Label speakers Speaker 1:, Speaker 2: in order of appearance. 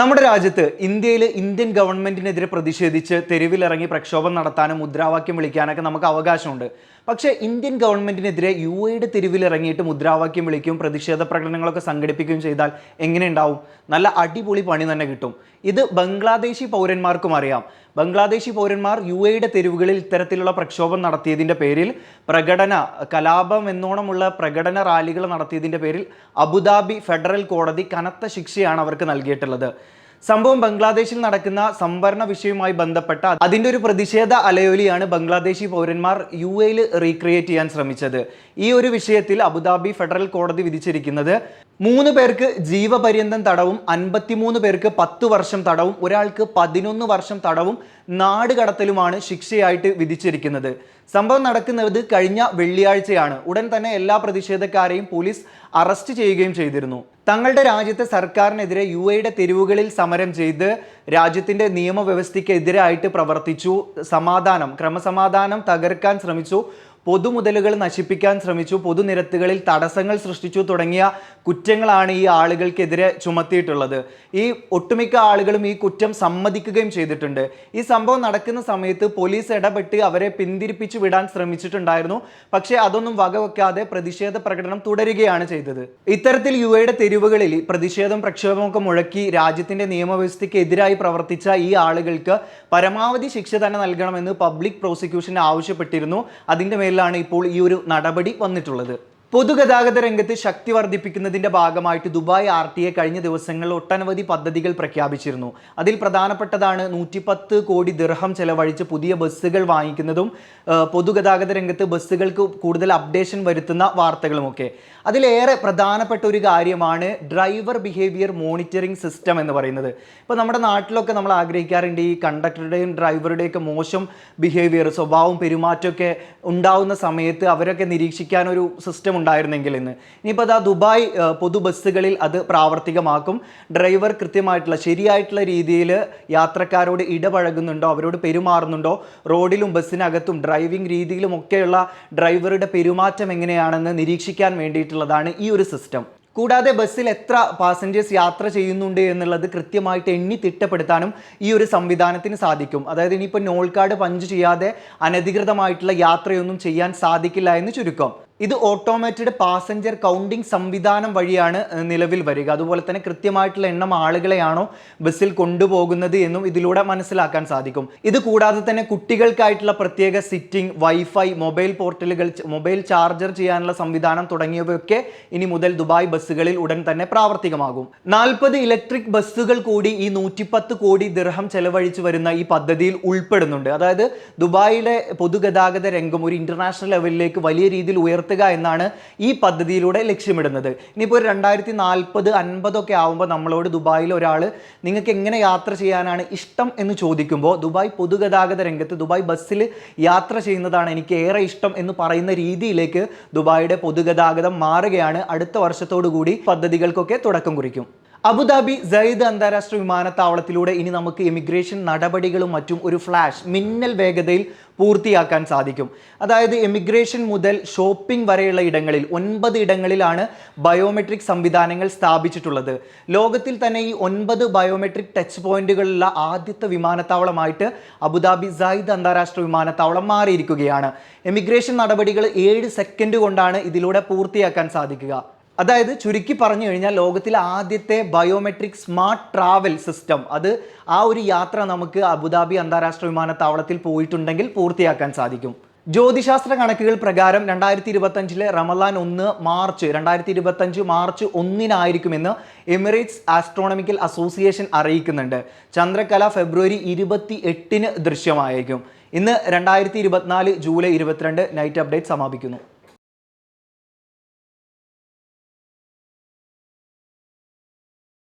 Speaker 1: നമ്മുടെ രാജ്യത്ത് ഇന്ത്യയിൽ ഇന്ത്യൻ ഗവൺമെന്റിനെതിരെ പ്രതിഷേധിച്ച് തെരുവിലിറങ്ങി പ്രക്ഷോഭം നടത്താനും മുദ്രാവാക്യം വിളിക്കാനൊക്കെ നമുക്ക് അവകാശമുണ്ട്. പക്ഷേ ഇന്ത്യൻ ഗവൺമെന്റിനെതിരെ യു എയുടെ തെരുവിലിറങ്ങിയിട്ട് മുദ്രാവാക്യം വിളിക്കുകയും പ്രതിഷേധ പ്രകടനങ്ങളൊക്കെ സംഘടിപ്പിക്കുകയും ചെയ്താൽ എങ്ങനെ ഉണ്ടാവും? നല്ല അടിപൊളി പണി തന്നെ കിട്ടും. ഇത് ബംഗ്ലാദേശി പൗരന്മാർക്കും അറിയാം. ബംഗ്ലാദേശി പൗരന്മാർ യു എയുടെ തെരുവുകളിൽ ഇത്തരത്തിലുള്ള പ്രക്ഷോഭം നടത്തിയതിന്റെ പേരിൽ പ്രകടന കലാപം എന്നോണമുള്ള പ്രകടന റാലികൾ നടത്തിയതിന്റെ പേരിൽ അബുദാബി ഫെഡറൽ കോടതി കനത്ത ശിക്ഷയാണ് അവർക്ക് നൽകിയിട്ടുള്ളത്. സംഭവം ബംഗ്ലാദേശിൽ നടക്കുന്ന സംവരണ വിഷയവുമായി ബന്ധപ്പെട്ട അതിന്റെ ഒരു പ്രതിഷേധ അലയോലിയാണ് ബംഗ്ലാദേശി പൗരന്മാർ യു എയിൽ റീക്രിയേറ്റ് ചെയ്യാൻ ശ്രമിച്ചത്. ഈ ഒരു വിഷയത്തിൽ അബുദാബി ഫെഡറൽ കോടതി വിധിച്ചിരിക്കുന്നത് മൂന്ന് പേർക്ക് ജീവപര്യന്തം തടവും അൻപത്തിമൂന്ന് പേർക്ക് പത്ത് വർഷം തടവും ഒരാൾക്ക് പതിനൊന്ന് വർഷം തടവും നാട് കടത്തലുമാണ് ശിക്ഷയായിട്ട് വിധിച്ചിരിക്കുന്നത്. സംഭവം നടക്കുന്നത് കഴിഞ്ഞ വെള്ളിയാഴ്ചയാണ്. ഉടൻ തന്നെ എല്ലാ പ്രതിഷേധക്കാരെയും പോലീസ് അറസ്റ്റ് ചെയ്യുകയും ചെയ്തിരുന്നു. തങ്ങളുടെ രാജ്യത്തെ സർക്കാരിനെതിരെ യു എയുടെ തെരുവുകളിൽ സമരം ചെയ്ത് രാജ്യത്തിന്റെ നിയമവ്യവസ്ഥയ്ക്കെതിരായിട്ട് പ്രവർത്തിച്ചു. സമാധാനം ക്രമസമാധാനം തകർക്കാൻ ശ്രമിച്ചു. പൊതുമുതലുകൾ നശിപ്പിക്കാൻ ശ്രമിച്ചു പൊതുനിരത്തുകളിൽ തടസ്സങ്ങൾ സൃഷ്ടിച്ചു തുടങ്ങിയ കുറ്റങ്ങളാണ് ഈ ആളുകൾക്കെതിരെ ചുമത്തിയിട്ടുള്ളത്. ഈ ഒട്ടുമിക്ക ആളുകളും ഈ കുറ്റം സമ്മതിക്കുകയും ചെയ്തിട്ടുണ്ട്. ഈ സംഭവം നടക്കുന്ന സമയത്ത് പോലീസ് ഇടപെട്ട് അവരെ പിന്തിരിപ്പിച്ചു വിടാൻ ശ്രമിച്ചിട്ടുണ്ടായിരുന്നു. പക്ഷേ അതൊന്നും വകവെക്കാതെ പ്രതിഷേധ പ്രകടനം തുടരുകയാണ് ചെയ്തത്. ഇത്തരത്തിൽ യു എയുടെ തെരുവുകളിൽ പ്രതിഷേധം പ്രക്ഷോഭമൊക്കെ മുഴക്കി രാജ്യത്തിന്റെ നിയമവ്യവസ്ഥയ്ക്ക് എതിരായി പ്രവർത്തിച്ച ഈ ആളുകൾക്ക് പരമാവധി ശിക്ഷ തന്നെ നൽകണമെന്ന് പബ്ലിക് പ്രോസിക്യൂഷൻ ആവശ്യപ്പെട്ടിരുന്നു. അതിന്റെ മേലിലാണ് ഇപ്പോൾ ഈ ഒരു നടപടി വന്നിട്ടുള്ളത്. പൊതുഗതാഗത രംഗത്ത് ശക്തി വർദ്ധിപ്പിക്കുന്നതിന്റെ ഭാഗമായിട്ട് ദുബായ് ആർ ടി എ കഴിഞ്ഞ ദിവസങ്ങളിൽ ഒട്ടനവധി പദ്ധതികൾ പ്രഖ്യാപിച്ചിരുന്നു. അതിൽ പ്രധാനപ്പെട്ടതാണ് നൂറ്റിപ്പത്ത് കോടി ദിർഹം ചെലവഴിച്ച് പുതിയ ബസ്സുകൾ വാങ്ങിക്കുന്നതും പൊതുഗതാഗത രംഗത്ത് ബസ്സുകൾക്ക് കൂടുതൽ അപ്ഡേഷൻ വരുത്തുന്ന വാർത്തകളുമൊക്കെ. അതിലേറെ പ്രധാനപ്പെട്ട ഒരു കാര്യമാണ് ഡ്രൈവർ ബിഹേവിയർ മോണിറ്ററിംഗ് സിസ്റ്റം എന്ന് പറയുന്നത്. ഇപ്പോൾ നമ്മുടെ നാട്ടിലൊക്കെ നമ്മൾ ആഗ്രഹിക്കാറുണ്ട് ഈ കണ്ടക്ടറുടെയും ഡ്രൈവറുടെയൊക്കെ മോശം ബിഹേവിയർ സ്വഭാവം പെരുമാറ്റമൊക്കെ ഉണ്ടാവുന്ന സമയത്ത് അവരൊക്കെ നിരീക്ഷിക്കാൻ ഒരു സിസ്റ്റം ഉണ്ടായിരുന്നെങ്കിൽ എന്ന് ഇനിയിപ്പോൾ അതാ ദുബായ് പൊതു ബസ്സുകളിൽ അത് പ്രാവർത്തികമാക്കും. ഡ്രൈവർ കൃത്യമായിട്ടുള്ള ശരിയായിട്ടുള്ള രീതിയിൽ യാത്രക്കാരോട് ഇടപഴകുന്നുണ്ടോ? അവരോട് പെരുമാറുന്നുണ്ടോ? റോഡിലും ബസ്സിനകത്തും ഡ്രൈവിംഗ് രീതിയിലും ഒക്കെയുള്ള ഡ്രൈവറുടെ പെരുമാറ്റം എങ്ങനെയാണെന്ന് നിരീക്ഷിക്കാൻ വേണ്ടിയിട്ടുള്ളതാണ് ഈ ഒരു സിസ്റ്റം. കൂടാതെ ബസ്സിൽ എത്ര പാസഞ്ചേഴ്സ് യാത്ര ചെയ്യുന്നുണ്ട് എന്നുള്ളത് കൃത്യമായിട്ട് എണ്ണി തിട്ടപ്പെടുത്താനും ഈ ഒരു സംവിധാനത്തിന് സാധിക്കും. അതായത് ഇനിയിപ്പോൾ നോൾ കാർഡ് പഞ്ച് ചെയ്യാതെ അനധികൃതമായിട്ടുള്ള യാത്രയൊന്നും ചെയ്യാൻ സാധിക്കില്ല എന്ന് ചുരുക്കം. ഇത് ഓട്ടോമേറ്റഡ് പാസഞ്ചർ കൗണ്ടിംഗ് സംവിധാനം വഴിയാണ് നിലവിൽ വരിക. അതുപോലെ തന്നെ കൃത്യമായിട്ടുള്ള എണ്ണം ആളുകളെയാണോ ബസ്സിൽ കൊണ്ടുപോകുന്നത് എന്നും ഇതിലൂടെ മനസ്സിലാക്കാൻ സാധിക്കും. ഇത് കൂടാതെ തന്നെ കുട്ടികൾക്കായിട്ടുള്ള പ്രത്യേക സിറ്റിംഗ് വൈഫൈ മൊബൈൽ പോർട്ടലുകൾ മൊബൈൽ ചാർജർ ചെയ്യാനുള്ള സംവിധാനം തുടങ്ങിയവയൊക്കെ ഇനി മുതൽ ദുബായ് ബസ്സുകളിൽ ഉടൻ തന്നെ പ്രാവർത്തികമാകും. നാൽപ്പത് ഇലക്ട്രിക് ബസ്സുകൾ കൂടി ഈ നൂറ്റിപ്പത്ത് കോടി ദിർഹം ചെലവഴിച്ചു വരുന്ന ഈ പദ്ധതിയിൽ ഉൾപ്പെടുന്നുണ്ട്. അതായത് ദുബായിലെ പൊതുഗതാഗത രംഗം ഒരു ഇന്റർനാഷണൽ ലെവലിലേക്ക് വലിയ രീതിയിൽ ഉയർത്തുക എന്നാണ് ഈ പദ്ധതിയിലൂടെ ലക്ഷ്യമിടുന്നത്. ഇനിയിപ്പോൾ ഒരു രണ്ടായിരത്തി നാൽപ്പത് അൻപതൊക്കെ ആകുമ്പോൾ നമ്മളോട് ദുബായിൽ ഒരാൾ നിങ്ങൾക്ക് എങ്ങനെ യാത്ര ചെയ്യാനാണ് ഇഷ്ടം? എന്ന് ചോദിക്കുമ്പോൾ ദുബായ് പൊതുഗതാഗത രംഗത്ത് ദുബായ് ബസ്സിൽ യാത്ര ചെയ്യുന്നതാണ് എനിക്ക് ഏറെ ഇഷ്ടം എന്ന് പറയുന്ന രീതിയിലേക്ക് ദുബായിയുടെ പൊതുഗതാഗതം മാറുകയാണ്. അടുത്ത വർഷത്തോടു കൂടി പദ്ധതികൾക്കൊക്കെ തുടക്കം കുറിക്കും. അബുദാബി സയ്യിദ് അന്താരാഷ്ട്ര വിമാനത്താവളത്തിലൂടെ ഇനി നമുക്ക് ഇമിഗ്രേഷൻ നടപടികളും മറ്റും ഒരു ഫ്ലാഷ് മിന്നൽ വേഗതയിൽ പൂർത്തിയാക്കാൻ സാധിക്കും. അതായത് എമിഗ്രേഷൻ മുതൽ ഷോപ്പിംഗ് വരെയുള്ള ഇടങ്ങളിൽ ഒൻപത് ഇടങ്ങളിലാണ് ബയോമെട്രിക് സംവിധാനങ്ങൾ സ്ഥാപിച്ചിട്ടുള്ളത്. ലോകത്തിൽ തന്നെ ഈ ഒൻപത് ബയോമെട്രിക് ടച്ച് പോയിന്റുകളുള്ള ആദ്യത്തെ വിമാനത്താവളമായിട്ട് അബുദാബി സയ്യിദ് അന്താരാഷ്ട്ര വിമാനത്താവളം മാറിയിരിക്കുകയാണ്. എമിഗ്രേഷൻ നടപടികൾ ഏഴ് സെക്കൻഡ് കൊണ്ടാണ് ഇതിലൂടെ പൂർത്തിയാക്കാൻ സാധിക്കുക. അതായത് ചുരുക്കി പറഞ്ഞു കഴിഞ്ഞാൽ ലോകത്തിലെ ആദ്യത്തെ ബയോമെട്രിക് സ്മാർട്ട് ട്രാവൽ സിസ്റ്റം അത് ആ ഒരു യാത്ര നമുക്ക് അബുദാബി അന്താരാഷ്ട്ര വിമാനത്താവളത്തിൽ പോയിട്ടുണ്ടെങ്കിൽ പൂർത്തിയാക്കാൻ സാധിക്കും. ജ്യോതിശാസ്ത്ര കണക്കുകൾ പ്രകാരം രണ്ടായിരത്തി ഇരുപത്തഞ്ചിലെ റമലാൻ ഒന്ന് മാർച്ച് രണ്ടായിരത്തി ഇരുപത്തഞ്ച് മാർച്ച് ഒന്നിനായിരിക്കുമെന്ന് എമിറേറ്റ്സ് ആസ്ട്രോണമിക്കൽ അസോസിയേഷൻ അറിയിക്കുന്നുണ്ട്. ചന്ദ്രകല ഫെബ്രുവരി ഇരുപത്തി എട്ടിന് ദൃശ്യമായിരിക്കും ഇന്ന് രണ്ടായിരത്തി ഇരുപത്തിനാല് ജൂലൈ ഇരുപത്തിരണ്ട് നൈറ്റ് അപ്ഡേറ്റ് സമാപിക്കുന്നു.